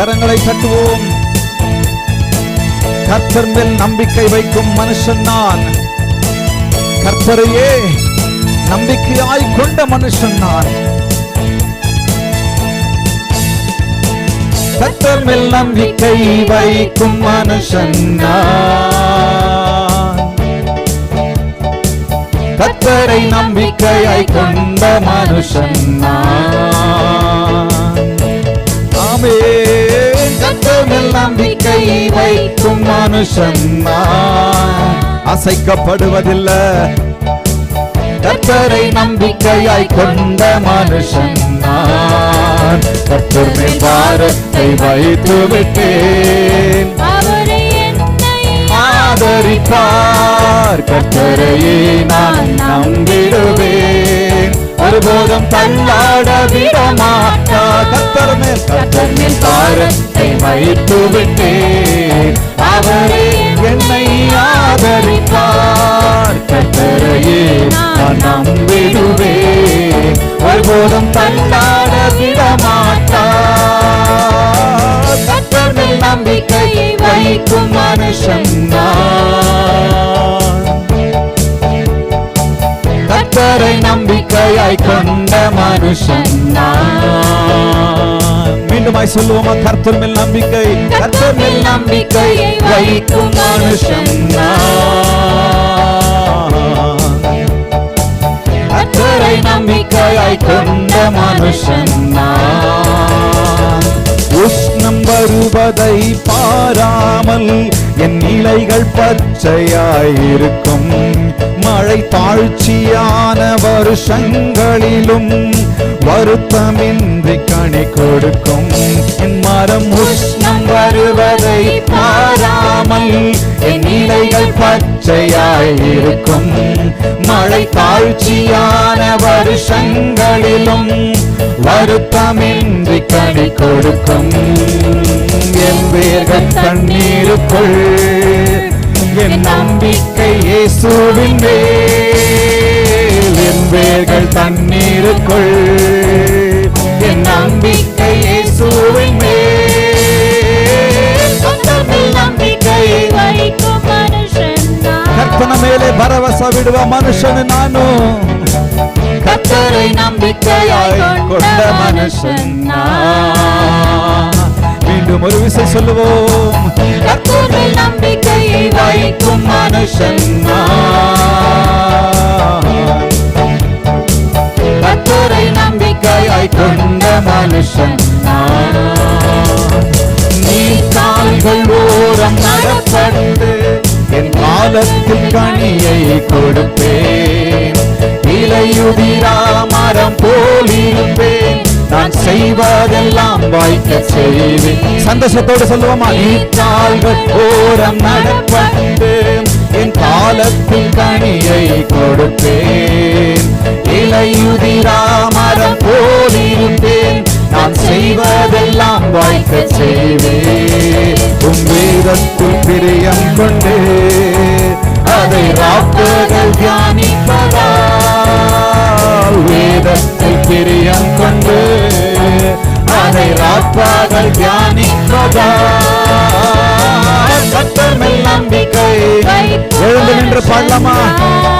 கரங்களை தட்டுவோம். கர்த்தர் மேல் நம்பிக்கை வைக்கும் மனுஷன் நான். கர்த்தரையே நம்பிக்கையாய் கொண்ட மனுஷன் நான். கர்த்தர் மேல் நம்பிக்கை வைக்கும் மனுஷன் நான். கர்த்தரை நம்பிக்கையாய் கொண்ட மனுஷன் ஆமே நம்பிக்கை வைக்கும் மனுஷன் நான் அசைக்கப்படுவதில்லை. கர்த்தரை நம்பிக்கையாய் கொண்ட மனுஷன் நான் கர்த்தர் மேல் பாரத்தை வைத்து விட்டேன். ஆதரிப்பார். கர்த்தரையே நான் நம்பிடுவேன் ஒருபோதும் தள்ளாட விடமாட்டா கத்தர் மேல் கத்தர் மேல் பாரத்தை வைத்து விட்டேன் அவரே என்னை ஆதரிப்பார். கத்தரையே நான் நம்பிடுவேன் ஒருபோதும் தள்ளாட விடமாட்டா கத்தர் மேல் நம்பிக்கை வைக்கும் மனுஷன் கத்தரை நம்பி நம்பிக்கையாய் கொண்ட மனுஷன் மீண்டுமாய் சொல்லுவோமா கர்த்தர் மேல் நம்பிக்கை. கர்த்தர் மேல் நம்பிக்கை வைக்கும் மனுஷன் கர்த்தரை நம்பிக்கையாய் கொண்ட மனுஷன் உஷ்ணம் வருவதை பாராமல் என் இலைகள் பச்சையாயிருக்கும். மழை தாழ்ச்சியான வருஷங்களிலும் வருத்தமின்றி கனி கொடுக்கும். என் மரம் உஷ்ணம் வருவதை பாராமல் என் இலைகள் பச்சையாயிருக்கும் மழை தாழ்ச்சியான வருஷங்களிலும் வருத்தமின்றி கனி கொடுக்கும். என் வேர்கள் தண்ணீருக்குள் இயேசுவின் மேல் என் வேர்கள் தண்ணீருக்குள். என் நம்பிக்கை இயேசுவின் ಕರ್ತನ ಮೇಲೆ ಭರವಸೆ ಬಿಡುವ ಮನುಷ್ಯನು ನಾನು ಕತ್ತರೆ ನಂಬಿಕೆಯಾಗಿಕೊಂಡ ಮನುಷ್ಯನ மீண்டும் ஒரு விசை சொல்லுவோம். மேல் நம்பிக்கையை வைக்கும் மனுஷன் கத்துரை கர்த்தரை நம்பிக்கையாய் கொண்ட மனுஷன் நீ கால்கள் ஓரம் நடப்பட்டு என் காலத்தில் கனியை கொடுப்பேன். இலையுதிரா மரம் போலிருப்பேன். நான் செய்வதெல்லாம் வாய்க்க செய்வேன். சந்தோஷத்தோடு சொல்லுவோமா நீ நீர்க்கால்கள் ஓரம் நடப்பட்டு என் காலத்தில் கனியை கொடுப்பேன். இலையுதிரா மரம் போல் நான் செய்வதெல்லாம் வாய்க்க செய்வேன். உன் வேதத்தில் பிரியம் கொண்டு அதை ராப்பர்கள் தியானிப்பதால் வேதத்தில் பிரியம் கொண்டு அதை ராப்பகல் தியானிப்பதால் கத்தமில் நம்பிக்கை எழுந்து நின்று பாடலாமா?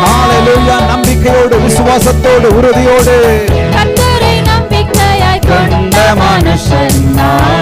ஹalleluya. நம்பிக்கையோடு விசுவாசத்தோடு உறுதியோடு. கர்த்தரை நம்பிக்கையாய் கொண்ட மனுஷன் நான்.